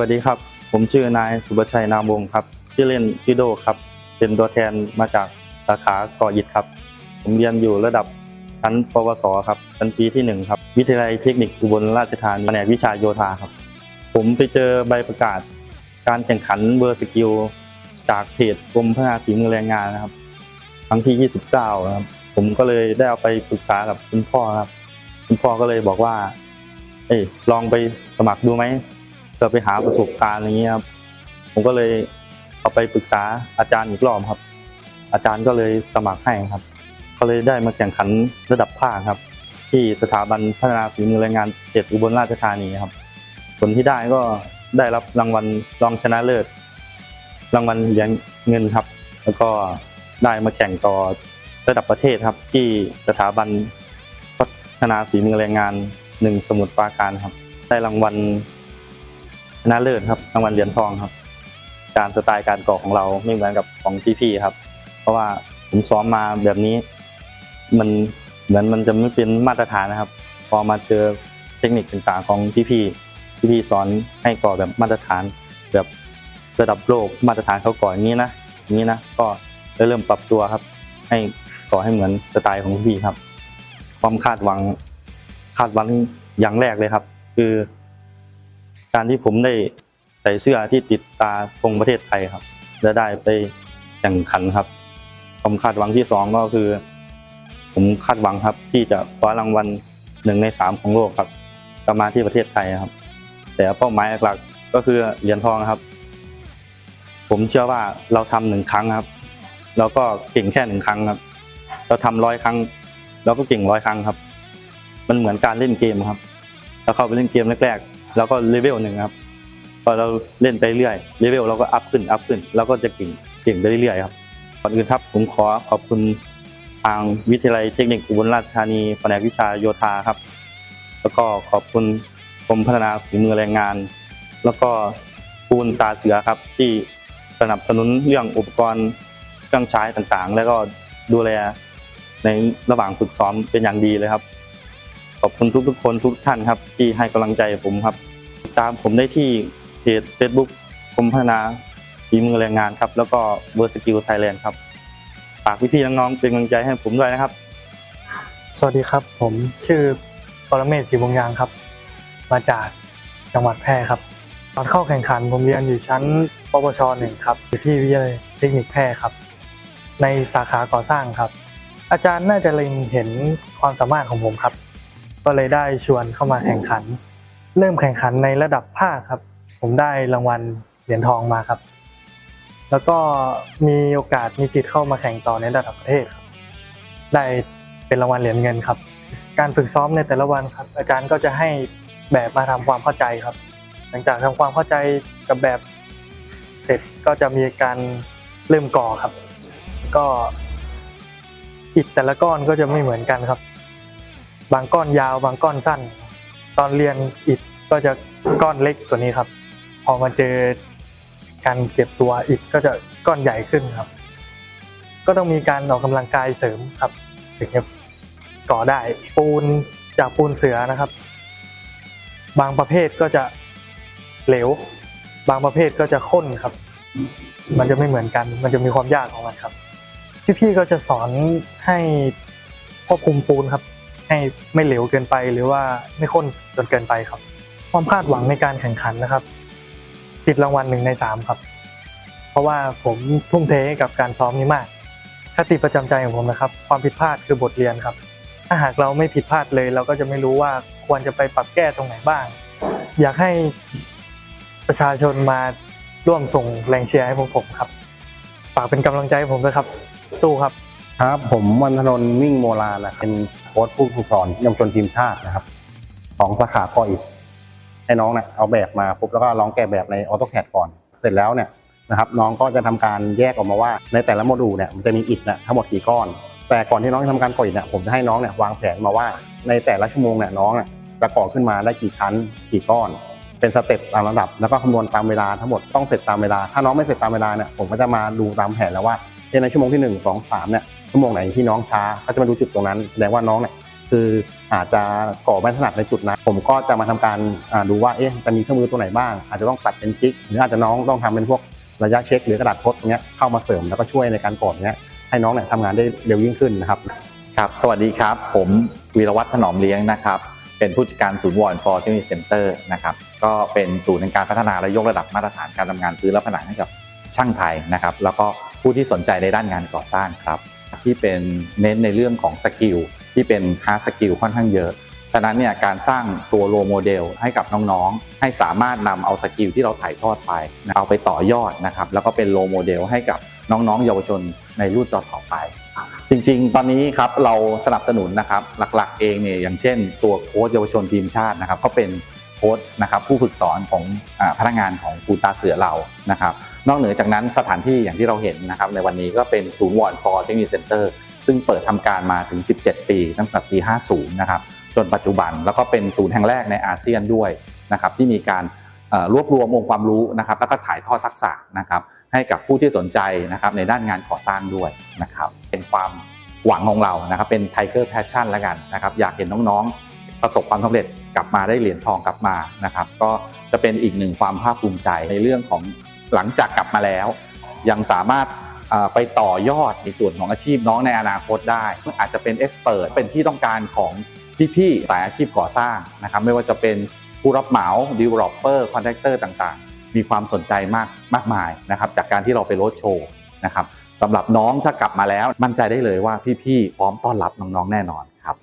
วัสดีครับ ผมชื่อนายสุบชัยนามวงครับ ชื่อเล่นชื่อโดครับ เป็นตัวแทนมาจากสาขาก่ออิฐครับ ผมเรียนอยู่ระดับชั้นปวสครับชั้นปีที่หนึ่งครับ วิทยาลัยเทคนิคอุบลราชธานีแผนกวิชาโยธาครับ ผมไปเจอใบประกาศ การแข่งขันเบอร์สกิลจากเพจกรมพัฒนาฝีมือแรงงานนะครับ ครั้งที่ 29นะครับ ผมก็เลยได้เอาไปปรึกษากับคุณพ่อครับ คุณพ่อก็เลยบอกว่า เอ้ยลองไปสมัครดูไหม เพื่อไปหาประสบการณ์อย่างเงี้ยครับผมก็เลยเอาไปปรึกษาอาจารย์อีกรอบครับ อาจารย์ก็เลยสมัครให้ครับ ก็เลยได้มาแข่งขันระดับภาคครับ ที่สถาบันพัฒนาฝีมือแรงงานเขตอุบลราชธานีครับ ผลที่ได้ก็ได้รับรางวัลรองชนะเลิศรางวัลเหรียญเงินครับ แล้วก็ได้มาแข่งต่อระดับประเทศครับ ที่สถาบันพัฒนาฝีมือแรงงานหนึ่งสมุทรปราการครับ ได้รางวัล ชนะเลิศครับรางวัลเหรียญทองครับ การสไตล์การก่อของเราไม่เหมือนกับของพี่ๆครับ เพราะว่าผมซ้อมมาแบบนี้ มันเหมือนมันจะไม่เป็นมาตรฐานนะครับ พอมาเจอเทคนิคต่างๆของพี่ๆพี่ๆสอนให้ก่อแบบมาตรฐาน แบบระดับโลกมาตรฐานเขาก่ออย่างนี้นะอย่างนี้นะก็เริ่มปรับตัวครับ ให้ก่อให้เหมือนสไตล์ของพี่ครับ ความคาดหวังคาดหวังอย่างแรกเลยครับ คือ การที่ผมได้ใส่เสื้อที่ติดตาธงประเทศไทยครับ และได้ไปแข่งขันครับความคาดหวังที่สองก็คือ ผมคาดหวังครับ ที่จะคว้ารางวัลหนึ่งในสามของโลกครับกลับมาที่ประเทศไทยครับ แต่เป้าหมายหลักก็คือเหรียญทองครับ ผมเชื่อว่าเราทำหนึ่งครั้งครับเราก็เก่งแค่หนึ่งครั้งครับ เราทำร้อยครั้งเราก็เก่งร้อยครั้งครับ มันเหมือนการเล่นเกมครับเราเข้าไปเล่นเกมแรกๆ เราก็เลเวลหนึ่งครับพอเราเล่นไปเรื่อยเลเวลเราก็อัพขึ้นอัพขึ้นเราก็จะเก่งเก่งไปเรื่อยๆครับก่อนอื่นครับผมขอขอบคุณทางวิทยาลัยเทคนิคอุบลราชธานีแผนกวิชาโยธาครับ แล้วก็ขอบคุณกรมพัฒนาฝีมือแรงงาน แล้วก็ปูนตาเสือครับที่สนับสนุนเรื่องอุปกรณ์เครื่องใช้ต่างๆ แล้วก็ดูแลในระหว่างฝึกซ้อมเป็นอย่างดีเลยครับ ขอบคุณทุกๆคนทุกท่านครับ ที่ให้กำลังใจผมครับ ตามผมได้ที่เพจ Facebook กรมพัฒนาฝีมือแรงงานครับ แล้วก็เบอร์สกิลไทยแลนด์ครับฝากพี่ๆน้องๆเป็นกำลังใจให้ผมด้วยนะครับ สวัสดีครับ ผมชื่อปรเมศศรีวงยางครับ มาจากจังหวัดแพร่ครับ ตอนเข้าแข่งขันผมเรียนอยู่ชั้นปวชหนึ่งครับอยู่ที่วิทยาลัยเทคนิคแพร่ครับ ในสาขาก่อสร้างครับ อาจารย์น่าจะเล็งเห็นความสามารถของผมครับ ก็เลยได้ชวนเข้ามาแข่งขัน เริ่มแข่งขันในระดับภาคครับ ผมได้รางวัลเหรียญทองมาครับ แล้วก็มีโอกาสมีสิทธิ์เข้ามาแข่งต่อในระดับประเทศครับ ได้เป็นรางวัลเหรียญเงินครับ การฝึกซ้อมในแต่ละวันครับ อาจารย์ก็จะให้แบบมาทำความเข้าใจครับ หลังจากทำความเข้าใจกับแบบเสร็จก็จะมีการเริ่มก่อครับ ก็อิฐแต่ละก้อนก็จะไม่เหมือนกันครับ บางก้อนยาว บางก้อนสั้น ตอนเรียนอิฐก็จะก้อนเล็กกว่านี้ครับ พอมาเจอการเก็บตัวอิฐก็จะก้อนใหญ่ขึ้นครับ ก็ต้องมีการออกกำลังกายเสริมครับ ถึงจะก่อได้ปูนจากปูนเสือนะครับ บางประเภทก็จะเหลว บางประเภทก็จะข้นครับ มันจะไม่เหมือนกัน มันจะมีความยากของมันครับ พี่ๆก็จะสอนให้ควบคุมปูนครับ ให้ไม่เหลวเกินไป หรือว่าไม่ข้นจนเกินไปครับ ความคาดหวังในการแข่งขันนะครับ ติดรางวัลหนึ่งในสามครับ เพราะว่าผมทุ่มเทให้กับการซ้อมนี้มากคติประจำใจของผมนะครับ ความผิดพลาดคือบทเรียนครับ ถ้าหากเราไม่ผิดพลาดเลย เราก็จะไม่รู้ว่าควรจะไปปรับแก้ตรงไหนบ้าง อยากให้ประชาชนมาร่วมส่งแรงเชียร์ให้พวกผมครับ ฝากเป็นกำลังใจให้ผมด้วยครับ สู้ครับ ครับผมวันธนนท์มิ่งโมลานะครับเป็นโค้ชผู้ฝึกสอนเยาวชนทีมชาตินะครับ ของสาขาก่ออิฐให้น้องเนี่ยเอาแบบมาปุ๊บแล้วก็ลองแกะแบบในออโตแคดก่อน เสร็จแล้วเนี่ยนะครับน้องก็จะทำการแยกออกมาว่า ในแต่ละโมดูลเนี่ยมันจะมีอิฐเนี่ยทั้งหมดกี่ก้อน แต่ก่อนที่น้องจะทำการก่ออิฐเนี่ยผมจะให้น้องเนี่ยวางแผนมาว่าในแต่ละชั่วโมงเนี่ยน้องเนี่ยจะก่อขึ้นมาได้กี่ชั้นกี่ก้อน เป็นสเต็ปตามระดับ แล้วก็คำนวณตามเวลาทั้งหมดต้องเสร็จตามเวลา ถ้าน้องไม่เสร็จตามเวลาเนี่ยผมก็จะมาดูตามแผนแล้วว่าในชั่วโมงที่หนึ่งสองสามเนี่ย ชั่วโมงไหนที่น้องช้าเขาจะมาดูจุดตรงนั้นแสดงว่าน้องเนี่ยคืออาจจะก่อไม่ถนัดในจุดนั้นผมก็จะมาทำการดูว่าเอ๊ะจะมีเครื่องมือตัวไหนบ้าง อาจจะต้องตัดเป็นจิ๊กหรืออาจจะน้องต้องทำเป็นพวกระยะเช็คหรือกระดาษทดตรงเนี้ยเข้ามาเสริมแล้วก็ช่วยในการกดเนี้ยให้น้องเนี่ยทำงานได้เร็วยิ่งขึ้นนะครับครับสวัสดีครับ ผมวีรวัฒน์ถนอมเลี้ยงนะครับเป็นผู้จัดการศูนย์วอร์นฟอร์เทคนิคเซ็นเตอร์นะครับก็เป็นศูนย์ในการพัฒนาและยกระดับมาตรฐานการทำงานพื้นและผนังให้กับช่างไทยนะครับแล้วก็ผู้ที่สนใจในด้านงานก่อสร้างครับ ที่เป็นเน้นในเรื่องของสกิลที่เป็นฮาร์ดสกิลค่อนข้างเยอะ ฉะนั้นเนี่ยการสร้างตัวโรโมเดลให้กับน้องๆ ให้สามารถนำเอาสกิลที่เราถ่ายทอดไปเอาไปต่อยอดนะครับ แล้วก็เป็นโรโมเดลให้กับน้องๆ เยาวชนในรุ่นต่อๆไป จริงๆ ตอนนี้ครับเราสนับสนุนนะครับหลักๆ เองเนี่ยอย่างเช่น ตัวโค้ชเยาวชนทีมชาตินะครับก็เป็น โค้ชนะครับผู้ฝึกสอนของอพนักงานของครูตาเสือเรานะครับนอกเหนือจากนั้นสถานที่อย่างที่เราเห็นนะครับในวันนี้ก็เป็นศูนย์วอนฟอร์เทคนิคเซ็นเตอร์ซึ่งเปิดทำการมาถึง 17 ปีตั้งแต่ปี 50 นะครับจนปัจจุบันแล้วก็เป็นศูนย์แห่งแรกในอาเซียนด้วยนะครับที่มีการรวบรวมองค์ความรู้นะครับแล้วก็ถ่ายทอดทักษะนะครับให้กับผู้ที่สนใจนะครับในด้านงานก่อสร้างด้วยนะครับเป็นความหวังของเรานะครับเป็น Tiger Passion แล้วกันนะครับอยากเห็นน้องๆ ประสบความสำเร็จ กลับมาได้เหรียญทองกลับมานะครับ ก็จะเป็นอีกหนึ่งความภาคภูมิใจในเรื่องของหลังจากกลับมาแล้ว ยังสามารถไปต่อยอดในส่วนของอาชีพน้องในอนาคตได้ อาจจะเป็นเอ็กซ์เพรสเป็นที่ต้องการของพี่ๆสายอาชีพก่อสร้างนะครับ ไม่ว่าจะเป็นผู้รับเหมา developer contractor ต่างๆ มีความสนใจมากมากมายนะครับจากการที่เราไปโรดโชว์นะครับสำหรับน้องถ้ากลับมาแล้วมั่นใจได้เลยว่าพี่ๆพร้อมต้อนรับน้องๆแน่นอนครับ